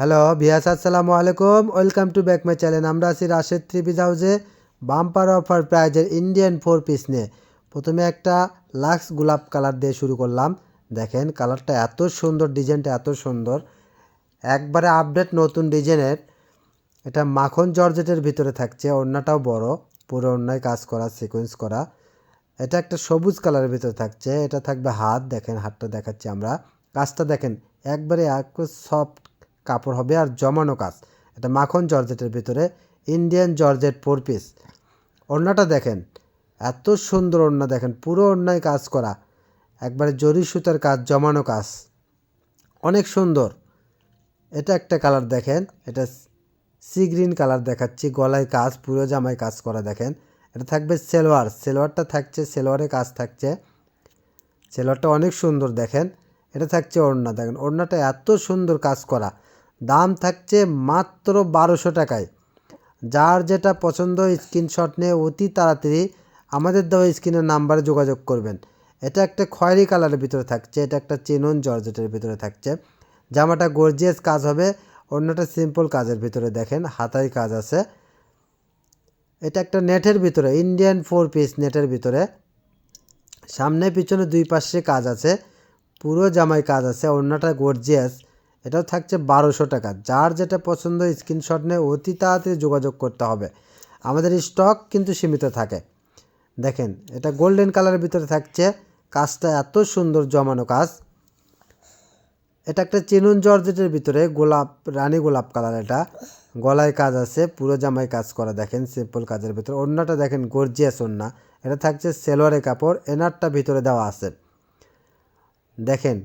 Hello viewers, আসসালামু আলাইকুম। Welcome to back my channel. আমরা আছি রাশেদ থ্রি পিস হাউসে বাম্পার অফার প্রাইজের ইন্ডিয়ান ফোর পিস নিয়ে। প্রথমে একটা লাক্স গোলাপ কালার দিয়ে শুরু করলাম। দেখেন কালারটা এত সুন্দর ডিজাইনটা এত সুন্দর। একবারে আপডেট নতুন ডিজাইনের এটা মাখন জর্জেটের ভিতরে থাকছে, ওড়নাটাও বড়। পুরো ওড়নায় কাজ করা সিকোয়েন্স করা। এটা একটা সবুজ কালারের ভিতরে থাকছে, এটা থাকবে হাত। দেখেন হাতটা দেখাচ্ছি আমরা। কাজটা দেখেন, একবারে এক সফট কাপড় হবে আর জমানো কাজ। এটা মাখন জর্জেটের ভিতরে ইন্ডিয়ান জর্জেট ফোর পিস ওড়নাটা দেখেন, এত সুন্দর ওড়না দেখেন, পুরো ওড়নায় কাজ করা। একবারে জরি সুতার কাজ, জমানো কাজ। অনেক সুন্দর। এটা একটা কালার দেখেন, এটা সি গ্রিন কালার দেখাচ্ছি, গলায় কাজ, পুরো জামায় কাজ করা দেখেন। এটা থাকবে সেলোয়ার, সেলোয়ারটা থাকছে, সেলোয়ারে কাজ থাকছে। সেলোয়ারটা অনেক সুন্দর দেখেন, এটা থাকছে ওড়না দেখেন। ওড়নাটা এত সুন্দর কাজ করা। দাম থাকছে মাত্র বারোশো টাকায়। যার যেটা পছন্দ স্ক্রিনশট নিয়ে অতি তাড়াতাড়ি আমাদের দেওয়া স্ক্রিনের নাম্বারে যোগাযোগ করবেন। এটা একটা খয়েরি কালারের ভিতরে থাকছে, এটা একটা চিনন জর্জেটের ভিতরে থাকছে। জামাটা গর্জিয়াস কাজ হবে, অন্যটা সিম্পল কাজের ভিতরে দেখেন, হাতায় কাজ আছে। এটা একটা নেটের ভিতরে ইন্ডিয়ান ফোর পিস নেটের ভিতরে। সামনে পিছনে দুই পাশে কাজ আছে, পুরো জামায় কাজ আছে, অন্যটা গর্জিয়াস এটাও থাকছে বারোশো টাকা। যার যেটা পছন্দ স্ক্রিনশট নিয়ে অতি তাড়াতাড়ি যোগাযোগ করতে হবে। আমাদের স্টক কিন্তু সীমিত থাকে। দেখেন, এটা গোল্ডেন কালারের ভিতরে থাকছে। কাজটা এত সুন্দর জমানো কাজ। এটা একটা চিনুন জর্জেটের ভিতরে গোলাপ, রানী গোলাপ কালার এটা। গলায় কাজ আছে, পুরো জামায় কাজ করা। দেখেন সিম্পল কাজের ভিতরে। অন্যটা দেখেন গর্জিয়াস ওন্না এটা থাকছে সেলোয়ারের কাপড়, এনারটা ভিতরে দেওয়া আছে। দেখেন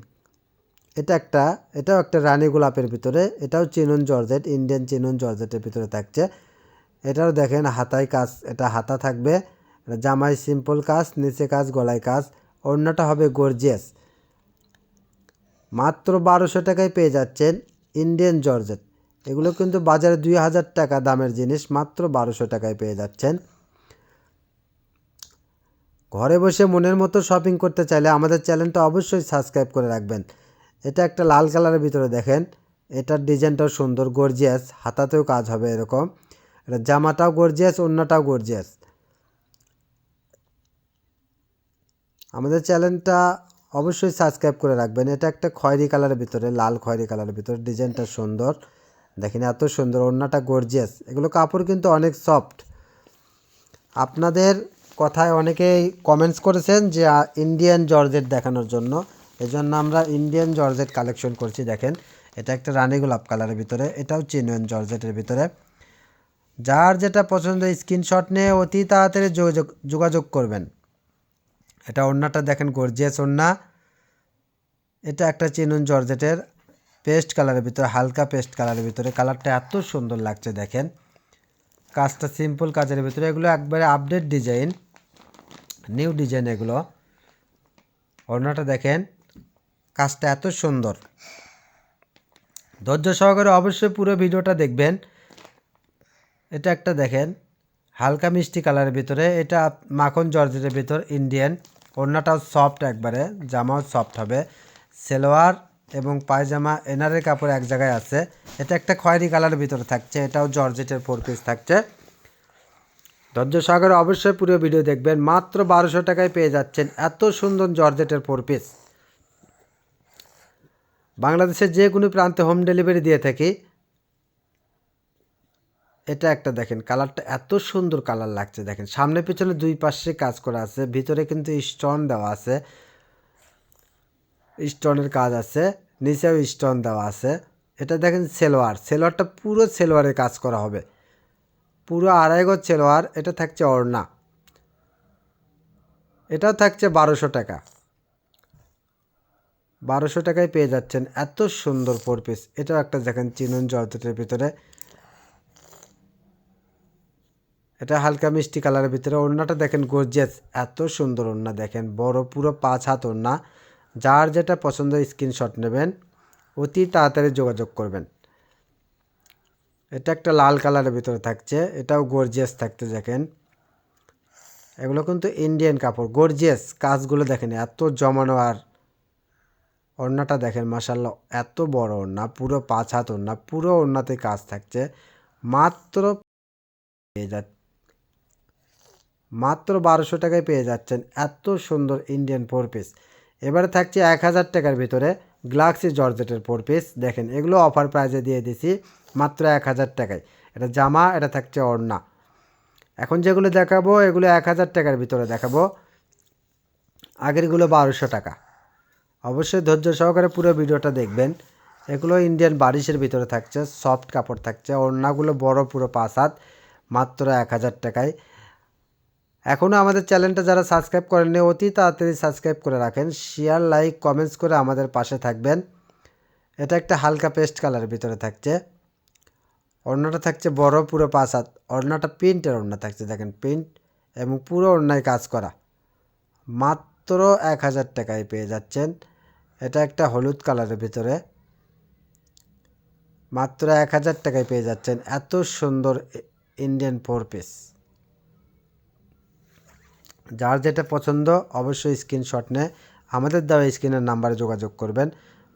এটা একটা, এটাও একটা রানী গোলাপের ভিতরে, এটাও চিনুন জর্জেট, ইন্ডিয়ান চিনুন জর্জেটের ভিতরে থাকছে। এটাও দেখেন হাতায় কাজ, এটা হাতা থাকবে জামায় সিম্পল কাজ, নিচে কাজ, গলায় কাজ, অন্যটা হবে গর্জিয়াস মাত্র বারোশো টাকায় পেয়ে যাচ্ছেন ইন্ডিয়ান জর্জেট। এগুলো কিন্তু বাজারে দুই হাজার টাকা দামের জিনিস, মাত্র বারোশো টাকায় পেয়ে যাচ্ছেন। ঘরে বসে মনের মতো শপিং করতে চাইলে আমাদের চ্যানেলটা অবশ্যই সাবস্ক্রাইব করে রাখবেন। এটা একটা লাল কালারের ভিতরে দেখেন। এটার ডিজাইনটাও সুন্দর গর্জিয়াস হাতাতেও কাজ হবে এরকম। এটা জামাটাও গর্জিয়াস অন্যটাও গর্জিয়াস আমাদের চ্যানেলটা অবশ্যই সাবস্ক্রাইব করে রাখবেন। এটা একটা খয়েরি কালারের ভিতরে, লাল খয়েরি কালারের ভিতরে, ডিজাইনটা সুন্দর। দেখেন এত সুন্দর অন্যটা গর্জিয়াস এগুলো কাপড় কিন্তু অনেক সফট আপনাদের কথায় অনেকেই কমেন্টস করেছেন যে ইন্ডিয়ান জর্জেট দেখানোর জন্য। এজন্য আমরা ইন্ডিয়ান জর্জেট কালেকশন করছি, দেখেন। এটা একটা রানী গোলাপ কালারের ভিতরে, এটাও চিনুয়ান জর্জেটের ভিতরে। যার যেটা পছন্দ স্ক্রিনশট নিয়ে অতি তাড়াতাড়ি যোগাযোগ যোগাযোগ করবেন। এটা ওড়নাটা দেখেন গর্জিয়াস ওড়না। এটা একটা চিনুন জর্জেটের পেস্ট কালারের ভিতরে, হালকা পেস্ট কালারের ভিতরে। কালারটা এত সুন্দর লাগছে, দেখেন। কাজটা সিম্পল কাজের ভিতরে, এগুলো একবারে আপডেট ডিজাইন নিউ ডিজাইন এগুলো। ওড়নাটা দেখেন। কাজটা এত সুন্দর। ধৈর্য সহকারে অবশ্যই পুরো ভিডিওটা দেখবেন। এটা একটা দেখেন, হালকা মিষ্টি কালারের ভিতরে। এটা মাখন জর্জেটের ভিতর, ইন্ডিয়ান। ওড়নাটাও সফট একবারে, জামাও সফট হবে। সেলোয়ার এবং পায়জামা, এনারের কাপড় এক জায়গায় আছে। এটা একটা খয়েরি কালারের ভিতরে থাকছে, এটাও জর্জেটের ফোর পিস থাকছে। ধৈর্য সাগরে অবশ্যই পুরো ভিডিও দেখবেন। মাত্র বারোশো টাকায় পেয়ে যাচ্ছেন এত সুন্দর জর্জেটের ফোর পিস বাংলাদেশের যে কোনো প্রান্তে হোম ডেলিভারি দিয়ে থাকি। এটা একটা দেখেন, কালারটা এত সুন্দর কালার লাগছে দেখেন। সামনে পিছনে দুই পাশে কাজ করা আছে, ভিতরে কিন্তু স্টোন দেওয়া আছে। স্টোনের কাজ আছে, নিচেও স্টোন দেওয়া আছে। এটা দেখেন সেলোয়ার, সেলোয়ারটা পুরো সেলোয়ারে কাজ করা হবে। পুরো আড়াই গজ সেলোয়ার, এটা থাকছে অর্ণা এটাও থাকছে বারোশো টাকা। বারোশো টাকায় পেয়ে যাচ্ছেন এত সুন্দর ফোর পিস এটাও একটা দেখেন চিনুন জর্জেটের ভিতরে। এটা হালকা মিষ্টি কালারের ভিতরে। ওড়নাটা দেখেন গর্জিয়াস এত সুন্দর ওড়না দেখেন। বড়, পুরো পাঁচ হাত ওড়না। যার যেটা পছন্দ স্ক্রিনশট নেবেন, অতি তাড়াতাড়ি যোগাযোগ করবেন। এটা একটা লাল কালারের ভিতরে থাকছে। এটাও গর্জিয়াস থাকতে দেখেন। এগুলো কিন্তু ইন্ডিয়ান কাপড়। গর্জিয়াস কাজগুলো দেখেন এত জমানো আর ওড়নাটা দেখেন মাসাল্লাহ এত বড় ওড়না, পুরো পাঁচ হাত ওড়না, পুরো ওড়নাতে কাজ থাকছে। মাত্র পেয়ে যা মাত্র বারোশো টাকায় পেয়ে যাচ্ছেন এত সুন্দর ইন্ডিয়ান ফোর পিস এবারে থাকছে এক হাজার টাকার ভিতরে গ্লাক্সি জর্জেটের ফোর পিস দেখেন, এগুলো অফার প্রাইজে দিয়ে দিছি মাত্র এক হাজার টাকায়। এটা জামা, এটা থাকছে ওড়না। এখন যেগুলো দেখাবো, এগুলো এক হাজার টাকার ভিতরে দেখাবো। আগেরগুলো বারোশো টাকা। অবশ্যই ধৈর্য সহকারে পুরো ভিডিওটা দেখবেন। এগুলো ইন্ডিয়ান বারিশের ভিতরে থাকছে সফট কাপড় থাকছে, ওড়নাগুলো বড় পুরো পাঁচ হাত, মাত্র এক হাজার টাকায়। এখনও আমাদের চ্যানেলটা যারা সাবস্ক্রাইব করেননি, অতি তাড়াতাড়ি সাবস্ক্রাইব করে রাখেন শেয়ার লাইক কমেন্টস করে আমাদের পাশে থাকবেন। এটা একটা হালকা পেস্ট কালারের ভিতরে থাকছে। ওড়নাটা থাকছে বড় পুরো পাঁচ হাত, ওড়নাটা প্রিন্টের ওড়না থাকছে, দেখেন প্রিন্ট এবং পুরো ওড়নায় কাজ করা। মাত্র এক হাজার টাকায় পেয়ে যাচ্ছেন। এটা একটা হলুদ কালারের ভিতরে। মাত্র এক হাজার টাকায় পেয়ে যাচ্ছেন এত সুন্দর ইন্ডিয়ান ফোর পিস যার যেটা পছন্দ অবশ্যই স্ক্রিনশট নিয়ে আমাদের দেওয়া স্ক্রিনের নাম্বারে যোগাযোগ করবেন।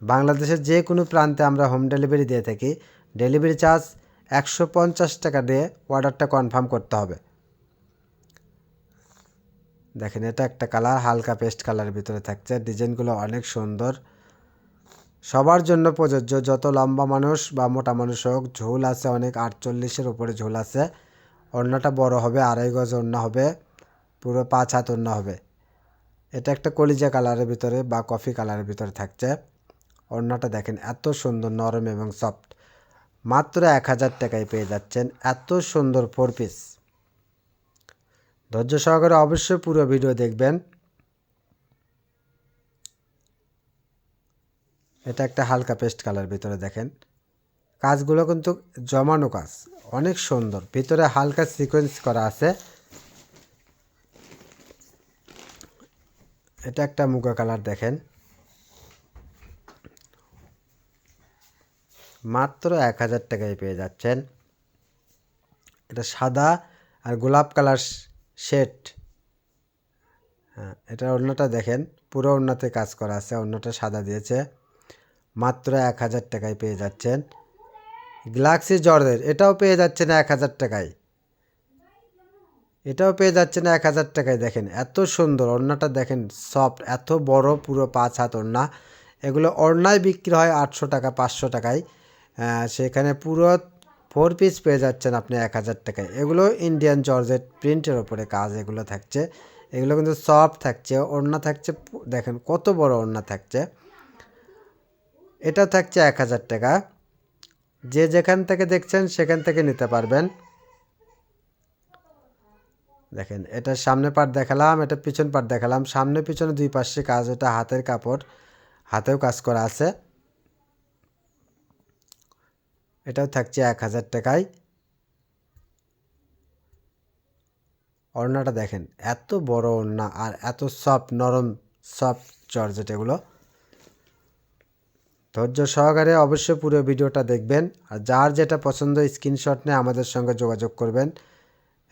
বাংলাদেশের যে কোনো প্রান্তে আমরা হোম ডেলিভারি দিয়ে থাকি। ডেলিভারি চার্জ একশো পঞ্চাশ টাকা দিয়ে অর্ডারটা কনফার্ম করতে হবে। দেখেন, এটা একটা কালার, হালকা পেস্ট কালারের ভিতরে থাকছে। ডিজাইনগুলো অনেক সুন্দর। সবার জন্য প্রযোজ্য, যত লম্বা মানুষ বা মোটা মানুষ হোক, ঝোল আছে অনেক আটচল্লিশের উপরে ঝোল আছে। ওড়নাটা বড় হবে, আড়াই গজ ওড়না হবে, পুরো পাঁচ হাত ওড়না হবে। এটা একটা কলিজা কালারের ভিতরে বা কফি কালারের ভিতরে থাকছে। ওড়নাটা দেখেন, এত সুন্দর, নরম এবং সফট। মাত্র এক হাজার টাকায় পেয়ে যাচ্ছেন, এত সুন্দর ফোর পিস ধৈর্য সহকারে অবশ্যই পুরো ভিডিও দেখবেন। এটা একটা হালকা পেস্ট কালার ভিতরে দেখেন। কাজগুলো কিন্তু জমানো কাজ, অনেক সুন্দর। ভিতরে হালকা সিকোয়েন্স করা আছে। এটা একটা মুগা কালার দেখেন। মাত্র এক হাজার টাকায় পেয়ে যাচ্ছেন। এটা সাদা আর গোলাপ কালার শেড। হ্যাঁ এটা অন্যটা দেখেন, পুরো অন্যতে কাজ করা আছে অন্যটা সাদা দিয়েছে। মাত্র এক হাজার টাকায় পেয়ে যাচ্ছেন। গ্লাক্সি জর্জের এটাও পেয়ে যাচ্ছেন এক হাজার টাকায়। এটাও পেয়ে যাচ্ছেন এক হাজার টাকায়, দেখেন, এত সুন্দর ওড়নাটা, দেখেন, সফট, এত বড় পুরো পাঁচ হাত ওড়না। এগুলো ওড়নায় বিক্রি হয় আটশো টাকা, পাঁচশো টাকায়। সেখানে পুরো ফোর পিস পেয়ে যাচ্ছেন আপনি এক হাজার টাকায়। এগুলো ইন্ডিয়ান জর্জেট প্রিন্টের ওপরে কাজ, এগুলো থাকছে। এগুলো কিন্তু সফট থাকছে, ওড়না থাকছে, দেখেন কত বড় ওড়না থাকছে। এটা থাকছে এক হাজার টাকা। যে যেখান থেকে দেখছেন সেখান থেকে নিতে পারবেন। দেখেন, এটা সামনে পাট দেখালাম, এটা পিছন পাট দেখালাম। সামনে পিছনে দুই পাশে কাজ, এটা হাতের কাপড়। হাতেও কাজ করা আছে। এটাও থাকছে এক হাজার টাকায়। ওড়নাটা দেখেন, এত বড় ওড়না আর এত সফট, নরম, সফট জর্জেট এগুলো। ধৈর্য সহকারে অবশ্যই পুরো ভিডিওটা দেখবেন আর যার যেটা পছন্দ স্ক্রিনশট নিয়ে আমাদের সঙ্গে যোগাযোগ করবেন।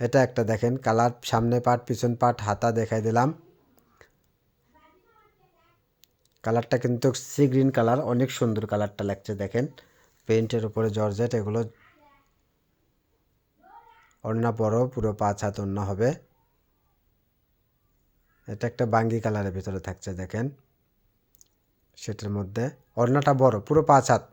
এটা একটা দেখেন, কালার সামনে পাট পিছন পাট হাতা দেখাই দিলাম। কালারটা কিন্তু সি গ্রিন কালার, অনেক সুন্দর কালারটা লাগছে দেখেন। পেন্টের উপরে জর্জেট, এগুলো ওড়না বড় পুরো পাঁচ হাত ওড়না হবে। এটা একটা বাঙ্গি কালারের ভিতরে থাকছে, দেখেন। সেটার মধ্যে ওড়নাটা বড়, পুরো পাঁচ হাত।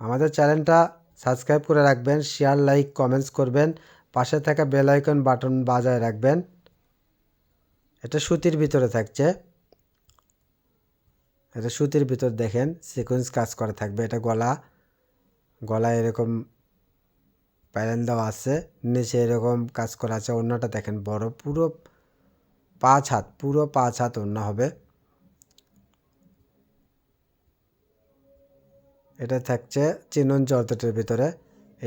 আমাদের চ্যানেলটা সাবস্ক্রাইব করে রাখবেন, শেয়ার, লাইক, কমেন্টস করবেন, পাশে থাকা বেল আইকন বাটন বাজায় রাখবেন। এটা সুতির ভিতরে থাকছে। এটা সুতির ভিতর দেখেন সিকোয়েন্স কাজ করা থাকবে। এটা গলা গলায় এরকম প্যানেল দেওয়া আছে, নিচে এরকম কাজ করা আছে অন্যটা দেখেন বড়, পুরো পাঁচ হাত, পুরো পাঁচ হাত অন্য হবে। এটা থাকছে চিনন জর্জেটের ভিতরে,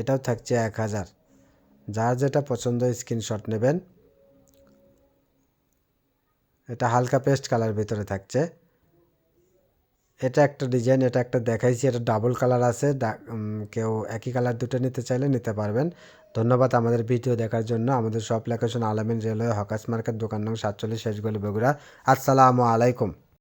এটাও থাকছে এক হাজার। যার যেটা পছন্দ স্ক্রিনশট নেবেন। এটা হালকা পেস্ট কালার ভিতরে থাকছে। এটা একটা ডিজাইন এটা একটা দেখাইছি, এটা ডাবল কালার আছে কেউ একই কালার দুটো নিতে চাইলে নিতে পারবেন। ধন্যবাদ আমাদের ভিডিও দেখার জন্য। আমাদের সব লোকেশন আলামিন রেলওয়ে হকাস মার্কেট, দোকান নং সাতচল্লিশ, শেষগুলি বগুড়া। আসসালামু আলাইকুম।